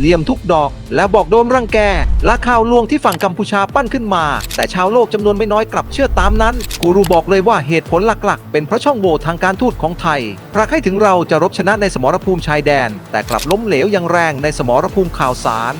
เลี่ยมทุกดอก และบอกโดนรังแกและข่าวลวงที่ฝั่งกัมพูชาปั้นขึ้นมา แต่ชาวโลกจำนวนไม่น้อยกลับเชื่อตามนั้น กูรูบอกเลยว่าเหตุผลหลักๆ เป็นเพราะช่องโหว่ทางการทูตของไทยพระให้ถึงเราจะรบชนะในสมรภูมิชายแดน แต่กลับล้มเหลวอย่างแรงในสมรภูมิข่าวสาร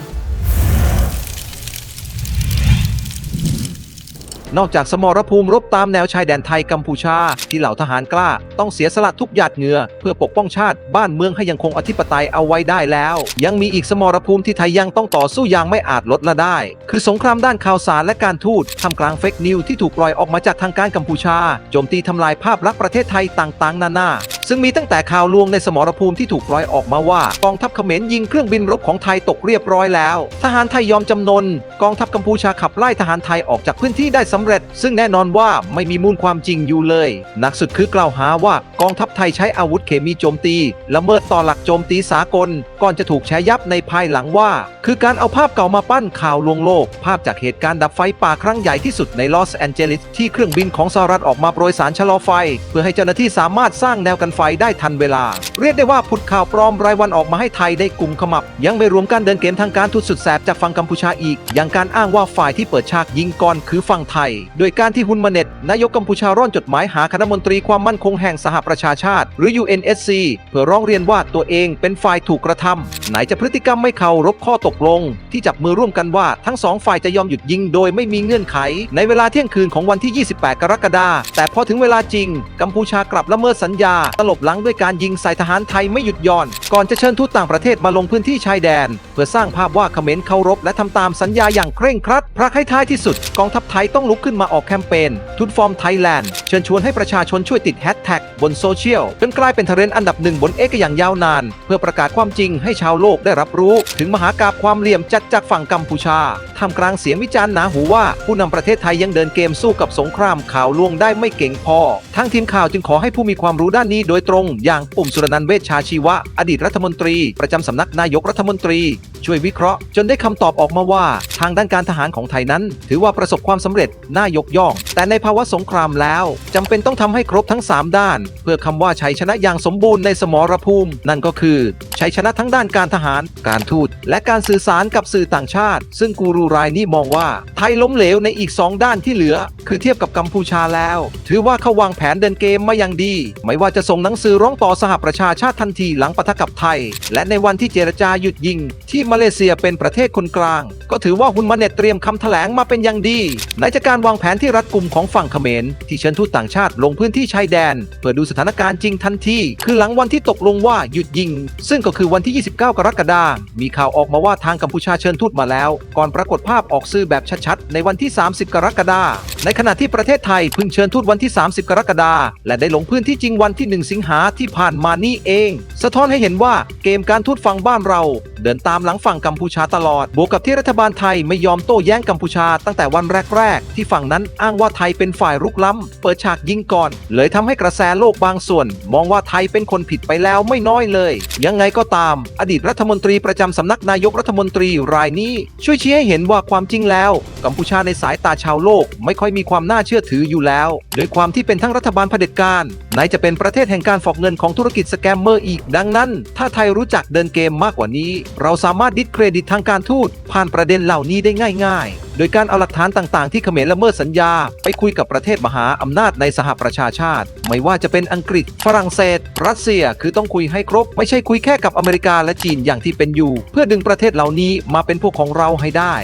นอกจากสมรภูมิรบตามแนวชายแดนไทยกัมพูชา ที่เหล่าทหารกล้า ต้องเสียสละทุกหยาดเหงื่อ เพื่อปกป้องชาติบ้านเมืองให้ยังคงอธิปไตยเอาไว้ได้แล้ว ยังมีอีกสมรภูมิที่ไทยยังต้องต่อสู้อย่างไม่อาจลดละได้ คือสงครามด้านข่าวสารและการทูตทำกลางเฟกนิวที่ถูกปล่อยออกมาจากทางการกัมพูชาโจมตีทำลายภาพลักษณ์ประเทศไทยต่างๆ นานา ซึ่งมีตั้งแต่ข่าวลวงในสมรภูมิที่ถูกปล่อยออกมาว่ากองทัพเขมรยิงเครื่องบินรบของไทยตกเรียบร้อยแล้ว ทหารไทยยอมจำนน กองทัพกัมพูชาขับไล่ทหารไทยออกจากพื้นที่ได้สำเร็จ ซึ่งแน่นอนว่าไม่มีมูลความจริงอยู่เลยหนักสุดคือกล่าวหาว่ากองทัพไทยใช้อาวุธเคมีโจมตีละเมิดต่อหลักโจมตีสากล ก่อนจะถูกแชยับในภายหลังว่า คือการเอาภาพเก่ามาปั้นข่าวลวงโลก ภาพจากเหตุการณ์ดับไฟป่าครั้งใหญ่ที่สุดในลอสแอนเจลิสที่เครื่องบินของสหรัฐออกมาโปรยสารชะลอไฟ เพื่อให้เจ้าหน้าที่สามารถสร้างแนวกันไฟได้ทันเวลา เรียกได้ว่าผุดข่าวปลอมรายวันออกมาให้ไทยได้กลุ่มขมับ ยังไม่รวมการเดินเกมทางการทูตสุดแสบจากฝั่งกัมพูชาอีก อย่างการอ้างว่าฝ่ายที่เปิดฉากยิงก่อนคือฝั่งไทย โดยการที่ฮุนมาเน็ตนายกกัมพูชาร่อนจดหมายหาคณะมนตรีความมั่นคงแห่งสหประชาชาติ หรือ UNSC เพื่อร้องเรียนว่าตัวเองเป็นฝ่ายถูกกระทำไหนจะพฤติกรรมไม่เคารพข้อตกลง ที่จับมือร่วมกันว่าทั้งสองฝ่ายจะยอมหยุดยิง โดยไม่มีเงื่อนไข ในเวลาเที่ยงคืนของวันที่ 28 กรกฎาคมแต่พอถึงเวลาจริง กัมพูชากลับละเมิดสัญญาตลบหลังด้วยการยิงใส่ทหารไทยไม่หยุดย่อน ก่อนจะเชิญทูตต่างประเทศมาลงพื้นที่ชายแดน เพื่อสร้างภาพว่าเขมรเคารพและทำตามสัญญาอย่างเคร่งครัดพระให้ท้ายที่สุด กองทัพไทยต้องลุกขึ้นมาออกแคมเปญทุนฟอร์มไทยแลนด์เชิญชวนให้ประชาชนช่วยติดแฮชแท็กบนโซเชียลจนกลายเป็นเทรนด์อันดับหนึ่งบนเอกอย่างยาวนาน เพื่อประกาศความจริงให้ชาวโลกได้รับรู้ ถึงมหากาบความเหลี่ยมจัดจากฝั่งกัมพูชาท่ามกลางเสียงวิจารณ์หนาหูว่า ผู้นำประเทศไทยยังเดินเกมสู้กับสงครามข่าวลวงได้ไม่เก่งพอทั้งทีมข่าวจึงขอให้ผู้มีความรู้ด้านนี้โดยตรง อย่างปุ่มสุรนันทเวชชาชีวะ อดีตรัฐมนตรี ประจำสำนักนายกรัฐมนตรี ช่วยวิเคราะห์ จนได้คำตอบออกมาว่า ทางด้านการทหารของไทยนั้น ถือว่าประสบความสำเร็จน่ายกย่อง แต่ในภาวะสงครามแล้วจำเป็นต้องทำให้ครบทั้ง 3 ด้าน เพื่อคำว่าชัยชนะอย่างสมบูรณ์ในสมรภูมิ นั่นก็คือชัยชนะทั้งด้านการทหาร การทูต และการสื่อสารกับสื่อต่างชาติ ซึ่งกูรูรายนี้มองว่าไทยล้มเหลวในอีก 2 ด้านที่เหลือ คือเทียบกับกัมพูชาแล้ว ถือว่าเขาวางแผนเดินเกมมาอย่างดี ไม่ว่าจะส่งหนังสือร้องต่อสหประชาชาติทันทีหลังปะทะกับไทย และในวันที่เจรจาหยุดยิง ที่มาเลเซียเป็นประเทศคนกลาง ก็ถือว่าฮุนมาเน็ตเตรียมคำแถลงมาเป็นอย่างดีไหนจากการวางแผนที่รัดกุมของฝั่งเขมร ที่เชิญทูตต่างชาติลงพื้นที่ชายแดน เพื่อดูสถานการณ์จริงทันที คือหลังวันที่ตกลงว่าหยุดยิง ซึ่งก็คือวันที่ 29 กรกฎาคมมีข่าวออกมาว่าทางกัมพูชาเชิญทูตมาแล้ว ก่อนปรากฏภาพออกสื่อแบบชัดๆในวันที่ 30 กรกฎาคมในขณะที่ประเทศไทยเพิ่งเชิญทูตวันที่ 30 กรกฎาคมและได้ลงพื้นที่จริงวันที่ 1สิงหาที่ผ่านมานี่เอง สะท้อนให้เห็นว่าเกมการทูตฝั่งบ้านเรา เดินตามหลังฝั่งกัมพูชาตลอด บวกกับที่รัฐบาลไทยไม่ยอมโต้แย้งกัมพูชาตั้งแต่วันแรก ๆ ที่ฝั่งนั้นอ้างว่าไทยเป็นฝ่ายรุกล้ำ เปิดฉากยิงก่อน เลยทำให้กระแสโลกบางส่วน มองว่าไทยเป็นคนผิดไปแล้วไม่น้อยเลย ยังไงก็ตาม อดีตรัฐมนตรีประจำสำนักนายกรัฐมนตรีรายนี้ ช่วยชี้ให้เห็นว่าความจริงแล้ว กัมพูชาในสายตาชาวโลก ไม่ค่อยมีความน่าเชื่อถืออยู่แล้วโดยความที่เป็นทั้งรัฐบาลเผด็จการไหนจะเป็นประเทศแห่งการฟอกเงินของธุรกิจสแกมเมอร์อีก ดังนั้น ถ้าไทยรู้จักเดินเกมมากกว่านี้ เราสามารถดิสเครดิตทางการทูตผ่านประเด็นเหล่านี้ได้ง่าย ๆ โดยการเอาหลักฐานต่าง ๆ ที่เขมรละเมิดสัญญา ไปคุยกับประเทศมหาอำนาจในสหประชาชาติ ไม่ว่าจะเป็นอังกฤษ ฝรั่งเศส รัสเซียคือต้องคุยให้ครบ ไม่ใช่คุยแค่กับอเมริกาและจีนอย่างที่เป็นอยู่ เพื่อดึงประเทศเหล่านี้มาเป็นพวกของเราให้ได้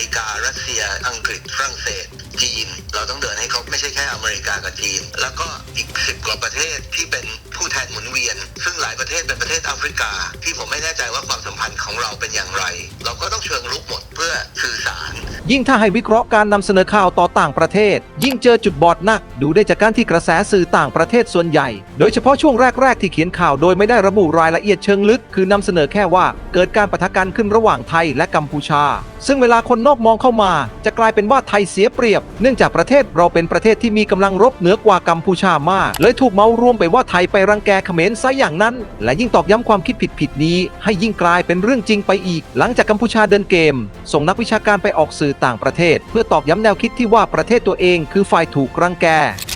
อเมริการัสเซีย อังกฤษฝรั่งเศส จีน เราต้องเดินให้เขาไม่ใช่แค่อเมริกากับจีน แล้วก็อีกสิบกว่าประเทศที่เป็นผู้แทนหมุนเวียน ซึ่งหลายประเทศเป็นประเทศแอฟริกา ที่ผมไม่แน่ใจว่าความสัมพันธ์ของเราเป็นอย่าง ยิ่งถ้าให้วิเคราะห์การนำเสนอข่าวต่อต่างประเทศ ยิ่งเจอจุดบอดหนัก ดูได้จากการที่กระแสสื่อต่างประเทศส่วนใหญ่ โดยเฉพาะช่วงแรก ๆ ที่เขียนข่าวโดยไม่ได้ระบุรายละเอียดเชิงลึก คือนำเสนอแค่ว่าเกิดการปะทะกันขึ้นระหว่างไทยและกัมพูชา ซึ่งเวลาคนนอกมองเข้ามา จะกลายเป็นว่าไทยเสียเปรียบ เนื่องจากประเทศเราเป็นประเทศที่มีกำลังรบเหนือกว่ากัมพูชามาก เลยถูกเมารวมไปว่าไทยไปรังแกเขมรซะอย่างนั้น และยิ่งตอกย้ำความคิดผิดๆนี้ ให้ยิ่งกลายเป็นเรื่องจริงไปอีก หลังจากกัมพูชาเดินเกม ส่งนักวิชาการไปออกสื่อต่างประเทศ เพื่อตอกย้ำแนวคิดที่ว่าประเทศตัวเองคือฝ่ายถูกรังแก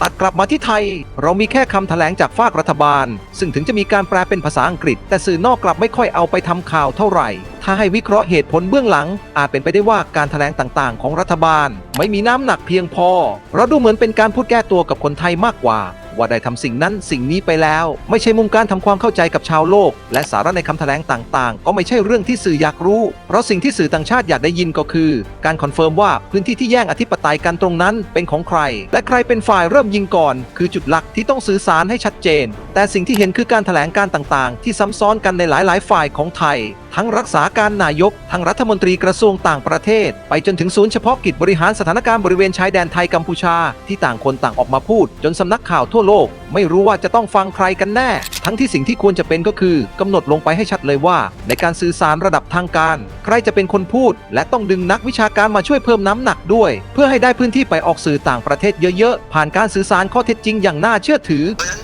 ตัดกลับมาที่ไทย เรามีแค่คำแถลงจากฝากรัฐบาล ซึ่งถึงจะมีการแปลเป็นภาษาอังกฤษ แต่สื่อนอกกลับไม่ค่อยเอาไปทำข่าวเท่าไหร่ ถ้าให้วิเคราะห์เหตุผลเบื้องหลัง อาจเป็นไปได้ว่าการแถลงต่างๆ ของรัฐบาลไม่มีน้ำหนักเพียงพอ เราดูเหมือนเป็นการพูดแก้ตัวกับคนไทยมากกว่า ว่าได้ทำสิ่งนั้นสิ่งนี้ไปแล้ว ไม่ใช่มุมการทำความเข้าใจกับชาวโลก และสาระในคำแถลงต่างๆ ก็ไม่ใช่เรื่องที่สื่ออยากรู้ เพราะสิ่งที่สื่อต่างชาติอยากได้ยินก็คือ การคอนเฟิร์มว่าพื้นที่ที่แย่งอธิปไตยกันตรงนั้นเป็นของใคร และใครเป็นฝ่ายเริ่มยิงก่อน คือจุดหลักที่ต้องสื่อสารให้ชัดเจน แต่สิ่งที่เห็นคือการแถลงการต่างๆ ที่ซ้ำซ้อนกันในหลายๆ ฝ่ายของไทยทั้งรักษาการนายก ทั้งรัฐมนตรีกระทรวงต่างประเทศ ไปจนถึงศูนย์เฉพาะกิจบริหารสถานการณ์บริเวณชายแดนไทยกัมพูชา ที่ต่างคนต่างออกมาพูด จนสำนักข่าวทั่วโลก ไม่รู้ว่าจะต้องฟังใครกันแน่ ทั้งที่สิ่งที่ควรจะเป็นก็คือกำหนดลงไปให้ชัดเลยว่า ในการสื่อสารระดับทางการ ใครจะเป็นคนพูด และต้องดึงนักวิชาการมาช่วยเพิ่มน้ำหนักด้วย เพื่อให้ได้พื้นที่ไปออกสื่อต่างประเทศเยอะๆผ่านการสื่อสารข้อเท็จจริงอย่างน่าเชื่อถือ เพราะฉะนั้น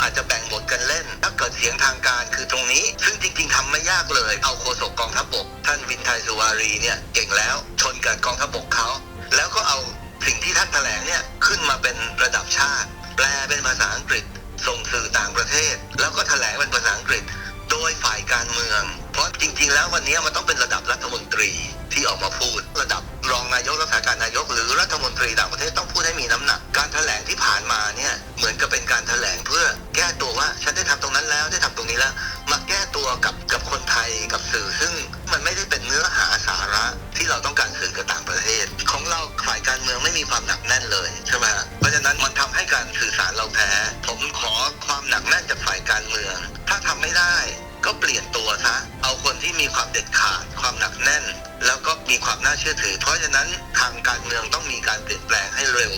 อาจจะแบ่งบทกันเล่น ถ้าเกิดเสียงทางการคือตรงนี้ ซึ่งจริง ๆทำไม่ยากเลย เอาโฆษกกองทัพบก ท่านวินไทยสุวารีเนี่ยเก่งแล้วชนกับกองทัพบกเขาแล้วก็เอาสิ่งที่ท่านแถลงเนี่ยขึ้นมาเป็นระดับชาติ แปลเป็นภาษาอังกฤษ ส่งสื่อต่างประเทศ แล้วก็แถลงเป็นภาษาอังกฤษ โดยฝ่ายการเมือง เพราะจริง ๆ แล้ววันนี้มันต้องเป็นระดับรัฐมนตรีที่ออกมาพูด ระดับรองนายกรักษาการนายกหรือรัฐมนตรีต่างประเทศต้องพูดให้มีน้ำหนัก การแถลงที่ผ่านมาเนี่ยเหมือนกับเป็นการแถลง เชื่อถือ เพราะฉะนั้นทางการเมืองต้องมีการเปลี่ยนแปลงให้เร็ว